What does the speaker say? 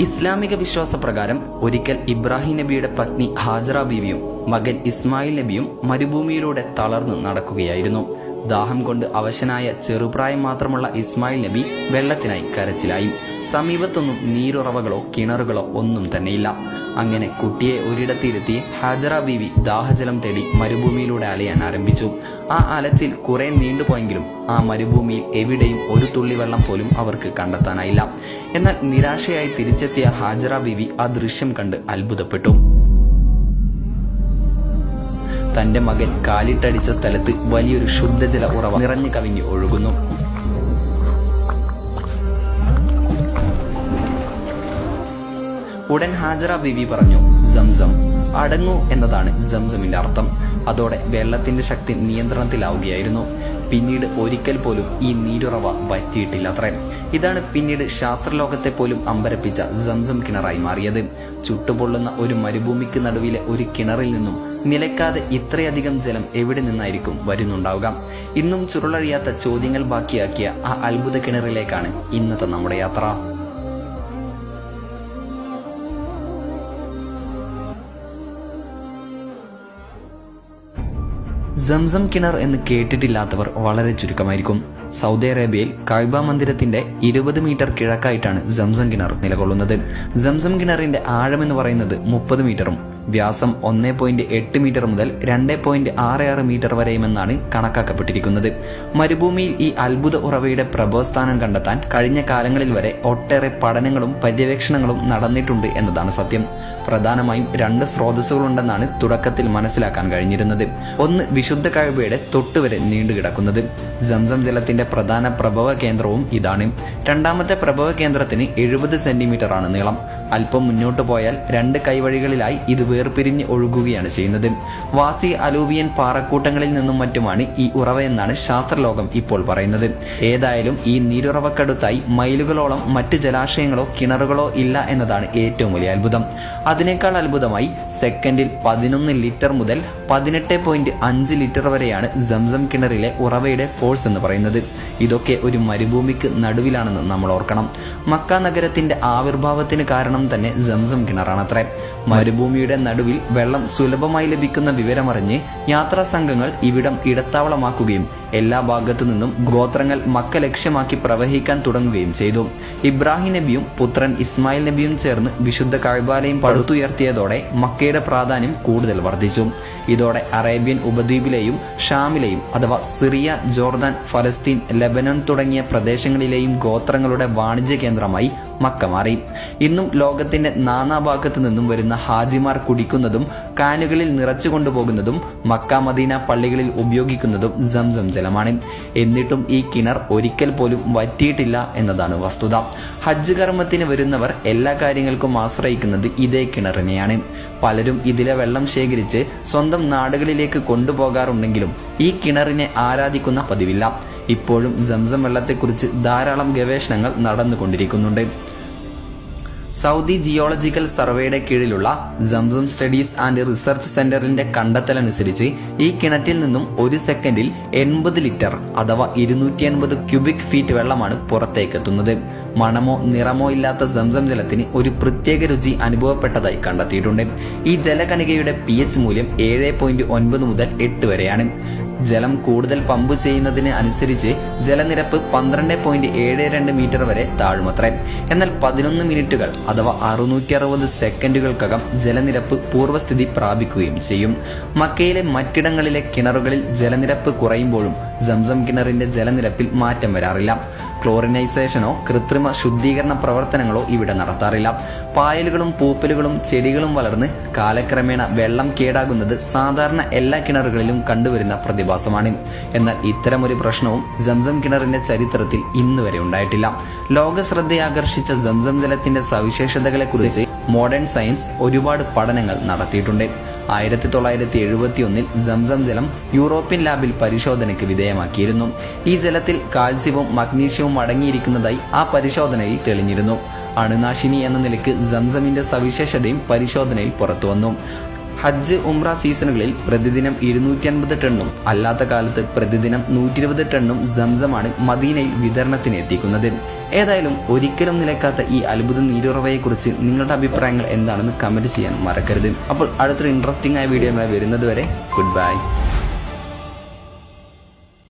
ഇസ്ലാമിക വിശ്വാസപ്രകാരം ഒരിക്കൽ ഇബ്രാഹിം നബിയുടെ പത്നി ഹാജറ ബീവിയും മകൻ ഇസ്മായിൽ നബിയും മരുഭൂമിയിലൂടെ തളർന്നു നടക്കുകയായിരുന്നു. ദാഹം കൊണ്ട് അവശനായ ചെറുപ്രായം മാത്രമുള്ള ഇസ്മായിൽ നബി വെള്ളത്തിനായി കരച്ചിലായി. സമീപത്തൊന്നും നീരുറവകളോ കിണറുകളോ ഒന്നും തന്നെയില്ല. അങ്ങനെ കുട്ടിയെ ഒരിടത്തിരുത്തി ഹാജറ ബീവി ദാഹജലം തേടി മരുഭൂമിയിലൂടെ അലയാൻ ആരംഭിച്ചു. ആ അലച്ചിൽ കുറെ നീണ്ടുപോയെങ്കിലും ആ മരുഭൂമിയിൽ എവിടെയും ഒരു തുള്ളി വെള്ളം പോലും അവർക്ക് കണ്ടെത്താനായില്ല. എന്നാൽ നിരാശയായി തിരിച്ചെത്തിയ ഹാജറ ബീവി ആ ദൃശ്യം കണ്ട് അത്ഭുതപ്പെട്ടു. തന്റെ മകൻ കാലിട്ടടിച്ച സ്ഥലത്ത് വലിയൊരു ശുദ്ധജല ഉറവ നിറഞ്ഞു കവിഞ്ഞ് ഒഴുകുന്നു. ഉടൻ ഹാജറ ബീവി പറഞ്ഞു സംസം അടങ്ങൂ എന്നതാണ് സംസമിന്റെ അർത്ഥം. അതോടെ വെള്ളത്തിന്റെ ശക്തി നിയന്ത്രണത്തിലാവുകയായിരുന്നു. പിന്നീട് ഒരിക്കൽ പോലും ഈ നീരുറവ വറ്റിയിട്ടില്ലത്രേ. ഇതാണ് പിന്നീട് ശാസ്ത്രലോകത്തെ പോലും അമ്പരപ്പിച്ച സംസം കിണറായി മാറിയത്. ചുട്ടുപൊള്ളുന്ന ഒരു മരുഭൂമിക്ക് നടുവിലെ ഒരു കിണറിൽ നിന്നും നിലക്കാതെ ഇത്രയധികം ജലം എവിടെ നിന്നായിരിക്കും വരുന്നുണ്ടാവുക? ഇന്നും ചുരുളഴിയാത്ത ചോദ്യങ്ങൾ ബാക്കിയാക്കിയ ആ അത്ഭുത കിണറിലേക്കാണ് ഇന്നത്തെ നമ്മുടെ യാത്ര. സംസം കിണർ എന്ന് കേട്ടിട്ടില്ലാത്തവർ വളരെ ചുരുക്കമായിരിക്കും. സൗദി അറേബ്യയിൽ കൈബ മന്ദിരത്തിന്റെ ഇരുപത് മീറ്റർ കിഴക്കായിട്ടാണ് സംസം കിണർ നിലകൊള്ളുന്നത്. സംസം കിണറിന്റെ ആഴമെന്ന് പറയുന്നത് മുപ്പത് മീറ്ററും വ്യാസം ഒന്ന് പോയിന്റ് എട്ട് മീറ്റർ മുതൽ രണ്ട് പോയിന്റ് ആറ് ആറ് മീറ്റർ വരെയുമെന്നാണ് കണക്കാക്കപ്പെട്ടിരിക്കുന്നത്. മരുഭൂമിയിൽ ഈ അത്ഭുത ഉറവയുടെ പ്രഭവസ്ഥാനം കണ്ടെത്താൻ കഴിഞ്ഞ കാലങ്ങളിൽ വരെ ഒട്ടേറെ പഠനങ്ങളും പര്യവേക്ഷണങ്ങളും നടന്നിട്ടുണ്ട് എന്നതാണ് സത്യം. പ്രധാനമായും രണ്ട് സ്രോതസ്സുകളുണ്ടെന്നാണ് തുടക്കത്തിൽ മനസ്സിലാക്കാൻ കഴിഞ്ഞിരുന്നത്. ഒന്ന് വിശുദ്ധ കഴിവയുടെ തൊട്ടുവരെ നീണ്ടുകിടക്കുന്നത് സംസം ജലത്തിന്റെ പ്രധാന പ്രഭവ കേന്ദ്രവും ഇതാണ്. രണ്ടാമത്തെ പ്രഭവ കേന്ദ്രത്തിന് എഴുപത് സെന്റിമീറ്റർ ആണ് നീളം. അല്പം മുന്നോട്ട് പോയാൽ രണ്ട് കൈവഴികളിലായി ഇത് വേർപിരിഞ്ഞ് ഒഴുകുകയാണ് ചെയ്യുന്നത്. വാസി അലൂവിയൻ പാറക്കൂട്ടങ്ങളിൽ നിന്നും മറ്റുമാണ് ഈ ഉറവ എന്നാണ് ശാസ്ത്രലോകം ഇപ്പോൾ പറയുന്നത്. ഏതായാലും ഈ നീരുറവക്കടുത്തായി മൈലുകളോളം മറ്റ് ജലാശയങ്ങളോ കിണറുകളോ ഇല്ല എന്നതാണ് ഏറ്റവും വലിയ അത്ഭുതം. അതിനേക്കാൾ അത്ഭുതമായി സെക്കൻഡിൽ പതിനൊന്ന് ലിറ്റർ മുതൽ പതിനെട്ട് പോയിന്റ് അഞ്ച് ലിറ്റർ വരെയാണ് സംസം കിണറിലെ ഉറവയുടെ ഫോഴ്സ് എന്ന് പറയുന്നത്. ഇതൊക്കെ ഒരു മരുഭൂമിക്ക് നടുവിലാണെന്ന് നമ്മൾ ഓർക്കണം. മക്ക നഗരത്തിന്റെ ആവിർഭാവത്തിന് കാരണം തന്നെ സംസം കിണറാണത്രേ. മരുഭൂമിയുടെ നടുവിൽ വെള്ളം സുലഭമായി ലഭിക്കുന്ന വിവരമറിഞ്ഞ് യാത്രാ സംഘങ്ങൾ ഇവിടം ഇടത്താവളമാക്കുകയും എല്ലാ ഭാഗത്തു നിന്നും ഗോത്രങ്ങൾ മക്ക ലക്ഷ്യമാക്കി പ്രവഹിക്കാൻ തുടങ്ങുകയും ചെയ്തു. ഇബ്രാഹിം നബിയും പുത്രൻ ഇസ്മായിൽ നബിയും ചേർന്ന് വിശുദ്ധ കഴിബാലയും പടുത്തുയർത്തിയതോടെ മക്കയുടെ പ്രാധാന്യം കൂടുതൽ വർദ്ധിച്ചു. ഇതോടെ അറേബ്യൻ ഉപദ്വീപിലെയും ഷാമിലെയും അഥവാ സിറിയ ജോർദാൻ ഫലസ്തീൻ ലെബനൻ തുടങ്ങിയ പ്രദേശങ്ങളിലെയും ഗോത്രങ്ങളുടെ വാണിജ്യ കേന്ദ്രമായി മക്ക മാറി. ഇന്നും ലോകത്തിന്റെ നാനാഭാഗത്തു നിന്നും വരുന്ന ഹാജിമാർ കുടിക്കുന്നതും കാനുകളിൽ നിറച്ചു കൊണ്ടുപോകുന്നതും മക്ക മദീന പള്ളികളിൽ ഉപയോഗിക്കുന്നതും സംസം ജലമാണ് എന്നിട്ടും ഈ കിണർ ഒരിക്കൽ പോലും വറ്റിയിട്ടില്ല എന്നതാണ് വസ്തുത. ഹജ്ജ് കർമ്മത്തിന് വരുന്നവർ എല്ലാ കാര്യങ്ങൾക്കും ആശ്രയിക്കുന്നത് ഇതേ കിണറിനെയാണ്. പലരും ഇതിലെ വെള്ളം ശേഖരിച്ച് സ്വന്തം നാടുകളിലേക്ക് കൊണ്ടുപോകാറുണ്ടെങ്കിലും ഈ കിണറിനെ ആരാധിക്കുന്ന പതിവില്ല. ഇപ്പോഴും സംസം വെള്ളത്തെക്കുറിച്ച് ധാരാളം ഗവേഷണങ്ങൾ നടന്നുകൊണ്ടിരിക്കുന്നുണ്ട്. സൗദി ജിയോളജിക്കൽ സർവേയുടെ കീഴിലുള്ള സംസം സ്റ്റഡീസ് ആൻഡ് റിസർച്ച് സെന്ററിന്റെ കണ്ടെത്തലനുസരിച്ച് ഈ കിണറ്റിൽ നിന്നും ഒരു സെക്കൻഡിൽ എൺപത് ലിറ്റർ അഥവാ ഇരുന്നൂറ്റി എൺപത് ക്യൂബിക് ഫീറ്റ് വെള്ളമാണ് പുറത്തേക്കെത്തുന്നത്. മണമോ നിറമോ ഇല്ലാത്ത സംസം ജലത്തിന് ഒരു പ്രത്യേക രുചി അനുഭവപ്പെട്ടതായി കണ്ടെത്തിയിട്ടുണ്ട്. ഈ ജലകണികയുടെ പി മൂല്യം ഏഴ് പോയിന്റ് ഒൻപത് മുതൽ എട്ട് വരെയാണ്. ജലം കൂടുതൽ പമ്പ് ചെയ്യുന്നതിന് അനുസരിച്ച് ജലനിരപ്പ് പന്ത്രണ്ട് പോയിന്റ് ഏഴ് രണ്ട് മീറ്റർ വരെ താഴുമത്രേ. എന്നാൽ പതിനൊന്ന് മിനിറ്റുകൾ അഥവാ അറുന്നൂറ്റി അറുപത് സെക്കൻഡുകൾക്കകം ജലനിരപ്പ് പൂർവസ്ഥിതി പ്രാപിക്കുകയും ചെയ്യും. മക്കയിലെ മറ്റിടങ്ങളിലെ കിണറുകളിൽ ജലനിരപ്പ് കുറയുമ്പോഴും സംസം കിണറിന്റെ ജലനിരപ്പിൽ മാറ്റം വരാറില്ല. ക്ലോറിനൈസേഷനോ കൃത്രിമ ശുദ്ധീകരണ പ്രവർത്തനങ്ങളോ ഇവിടെ നടത്താറില്ല. പായലുകളും പൂപ്പലുകളും ചെടികളും വളർന്ന് കാലക്രമേണ വെള്ളം കേടാകുന്നത് സാധാരണ എല്ലാ കിണറുകളിലും കണ്ടുവരുന്ന പ്രതിഭാസമാണ്. എന്നാൽ ഇത്തരമൊരു പ്രശ്നവും സംസം കിണറിന്റെ ചരിത്രത്തിൽ ഇന്ന് വരെ ഉണ്ടായിട്ടില്ല. ലോക ശ്രദ്ധയാകർഷിച്ച സംസം ജലത്തിന്റെ സവിശേഷതകളെക്കുറിച്ച് മോഡേൺ സയൻസ് ഒരുപാട് പഠനങ്ങൾ നടത്തിയിട്ടുണ്ട്. ആയിരത്തി തൊള്ളായിരത്തി എഴുപത്തി ഒന്നിൽ സംസം ജലം യൂറോപ്യൻ ലാബിൽ പരിശോധനയ്ക്ക് വിധേയമാക്കിയിരുന്നു. ഈ ജലത്തിൽ കാൽസ്യവും മഗ്നീഷ്യവും അടങ്ങിയിരിക്കുന്നതായി ആ പരിശോധനയിൽ തെളിഞ്ഞിരുന്നു. അണുനാശിനി എന്ന നിലയ്ക്ക് സംസമിന്റെ സവിശേഷതയും പരിശോധനയിൽ പുറത്തു വന്നു ഹജ്ജ് ഉംറ സീസണുകളിൽ പ്രതിദിനം ഇരുന്നൂറ്റി അൻപത് ടണ്ണും അല്ലാത്ത കാലത്ത് പ്രതിദിനം നൂറ്റി ഇരുപത് ടണ്ണും സംസമാണ് മദീനയിൽ വിതരണത്തിന് എത്തിക്കുന്നത്. ഏതായാലും ഒരിക്കലും നിലക്കാത്ത ഈ അത്ഭുത നീരുറവയെക്കുറിച്ച് നിങ്ങളുടെ അഭിപ്രായങ്ങൾ എന്താണെന്ന് കമന്റ് ചെയ്യാൻ മറക്കരുത്. അപ്പോൾ അടുത്തൊരു ഇൻട്രസ്റ്റിംഗ് ആയ വീഡിയോ വരുന്നത് വരെ ഗുഡ് ബൈ